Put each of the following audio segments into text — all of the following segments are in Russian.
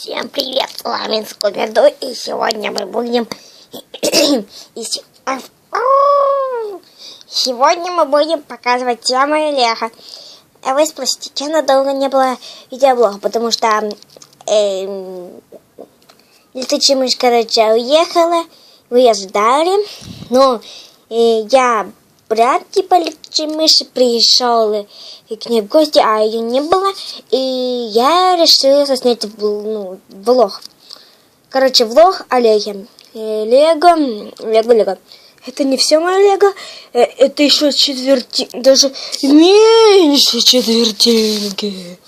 Всем привет, с вами Скуби-Ду, и сегодня мы будем... Сегодня мы будем показывать тему Лего. А вы спросите, что надолго не было видеоблога, потому что эм, летучая мышь, короче, уехала, вы ее ждали, но э, я брат типа летучей мыши пришел и к ней в гости, а ее не было, и я решила снять в- ну, влог. Короче, влог о Леге. Э, Лего, Лего, Лего. Это не все мое Лего, э, это еще четверти, даже меньше четвертинки.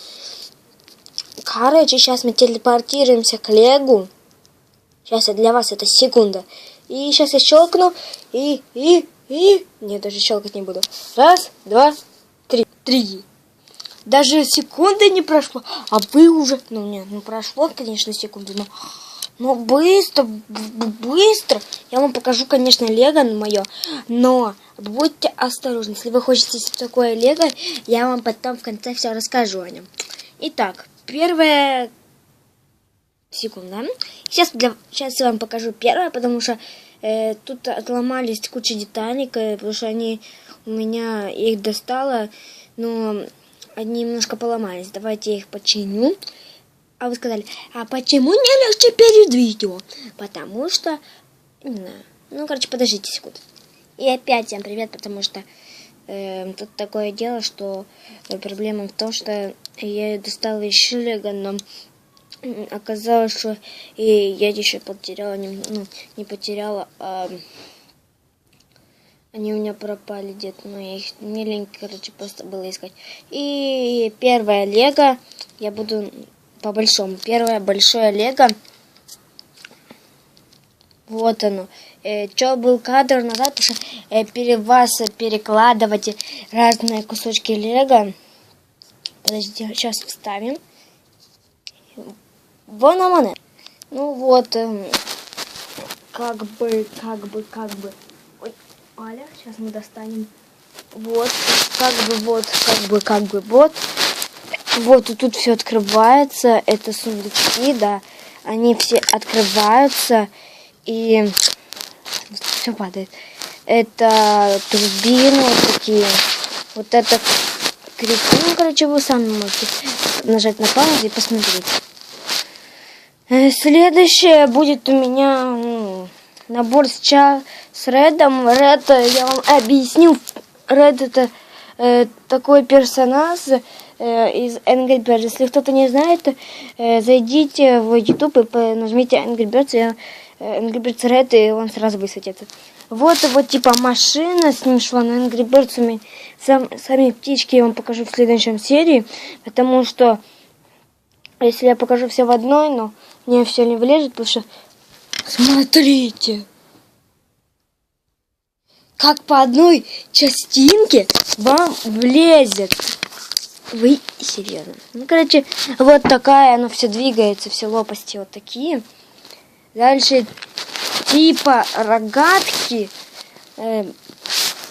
Короче, сейчас мы телепортируемся к Легу. Сейчас для вас это секунда. И сейчас я щелкну. И, и, и... Нет, даже щелкать не буду. Раз, два, три. Три. Даже секунды не прошло. А вы уже... Ну, нет, ну прошло, конечно, секунды, но... Но быстро, быстро. Я вам покажу, конечно, лего мое. Но будьте осторожны. Если вы хотите такое лего, я вам потом в конце все расскажу о нем. Итак, первое секунда. Сейчас, для, сейчас я вам покажу первое, потому что э, тут отломались куча деталек, потому что они у меня их достала, но они немножко поломались. Давайте я их починю. А вы сказали, а почему не легче перед видео? Потому что, не знаю. Ну, короче, подождите секунду. И опять всем привет, потому что э, тут такое дело, что проблема в том, что я достала еще лего, но оказалось, что и я еще потеряла, нем- ну, не потеряла, а они у меня пропали где-то, но я их лень, короче, просто было искать. И первое лего я буду по большому. Первое большое лего. Вот оно. Э, Что был кадр назад, потому что э, пере, вас перекладывать разные кусочки лего. Подождите, сейчас вставим. Вон оно. Ну вот, эм, как бы, как бы, как бы. Ой, Аля, сейчас мы достанем. Вот, как бы, вот, как бы, как бы, вот. Вот, и тут все открывается. Это сундучки, да. Они все открываются. И все падает. Это турбины вот такие. Вот это крик. Ну, короче, вы сами можете нажать на паузу и посмотреть. Э, Следующее будет у меня набор с, ча- с Редом. Ред, э, я вам объясню. Ред это э, такой персонаж э, из Angry Birds. Если кто-то не знает, э, зайдите в YouTube и нажмите Angry Birds, и, э, Angry Birds Red, и он сразу высветится. Вот вот типа машина, с ним шла на Angry Birds. Сам, сами птички я вам покажу в следующем серии, потому что если я покажу все в одной, но мне все не влезет, потому что... Смотрите! Как по одной частинке вам влезет. Вы серьезно? Ну, короче, вот такая, оно все двигается, все лопасти вот такие. Дальше типа рогатки, э,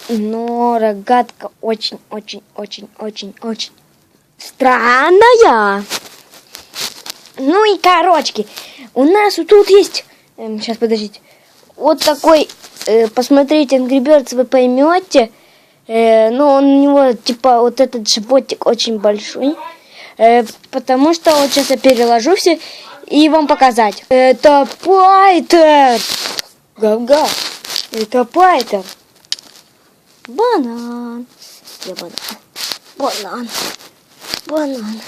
но рогатка очень-очень-очень-очень-очень странная. Ну и корочки, у нас вот тут есть, сейчас подождите, вот такой, э, посмотрите Angry Birds, вы поймете, э, ну он у него типа вот этот животик очень большой, э, потому что вот сейчас я переложу все и вам показать. Это Пайтер, гав это Пайтер, банан, я банан, банан, банан.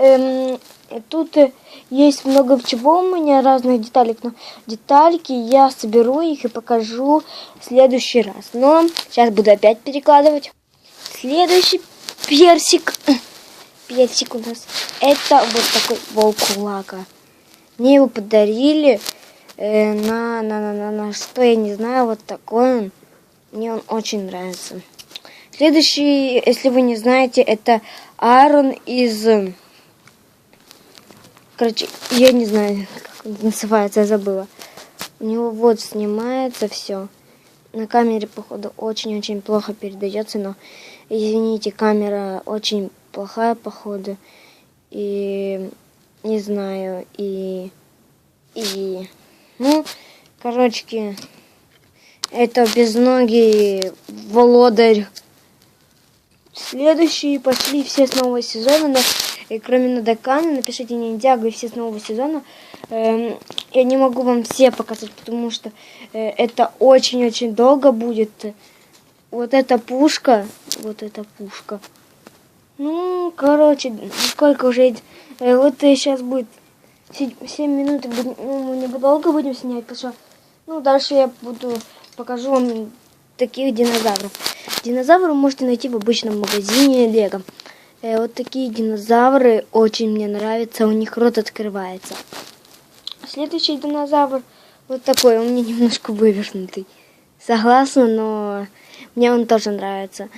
Эм, тут э, есть много чего у меня, разных деталек, но детальки я соберу их и покажу в следующий раз. Но сейчас буду опять перекладывать. Следующий персик, персик у нас, это вот такой волкулака. Мне его подарили э, на, на, на, на, на что, я не знаю, вот такой он. Мне он очень нравится. Следующий, если вы не знаете, это Аарон из... Короче, я не знаю, как он называется, я забыла. У него вот снимается все. На камере, походу, очень-очень плохо передается, но, извините, камера очень плохая, походу. И не знаю, и, и, ну, короче, это безногий володарь. Следующие пошли все с нового сезона, но и кроме Надакана, напишите Ниндзяго и все с нового сезона. Эм, я не могу вам все показать, потому что э, это очень-очень долго будет. Вот эта пушка, вот эта пушка. Ну, короче, сколько уже... Э, вот сейчас будет 7 минут, и будем- ну, мы недолго будем снять, потому что... Ну, дальше я буду... Покажу вам таких динозавров. Динозавры можете найти в обычном магазине Лего. Э, вот такие динозавры очень мне нравятся, у них рот открывается. Следующий динозавр вот такой, он мне немножко вывернутый. Согласна, но мне он тоже нравится.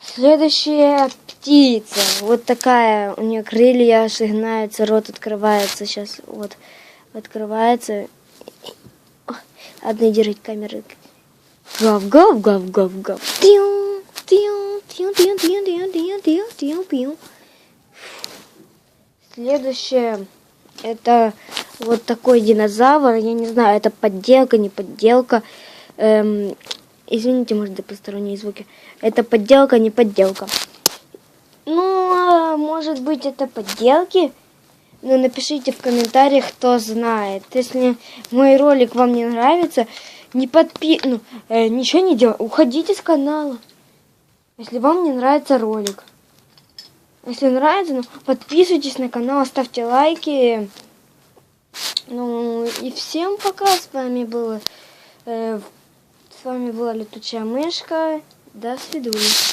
Следующая птица. Вот такая. У нее крылья шагнаются, рот открывается. Сейчас вот открывается. Одна держит камеры. Гав, гав, гав, гав, гав. Тиу, тиу, тиу, тиу, тиу, тиу, тиу, тиу, тиу. Следующее это вот такой динозавр. Я не знаю, это подделка, не подделка. Эм, извините, может, за посторонние звуки. Это подделка, не подделка. Ну, а может быть, это подделки? Ну, напишите в комментариях, кто знает. Если мой ролик вам не нравится, не подпи... Ну, э, ничего не делайте. Уходите с канала. Если вам не нравится ролик. Если нравится, ну, подписывайтесь на канал, ставьте лайки. Ну, и всем пока. С вами было... э, с вами была летучая мышка. До свидания.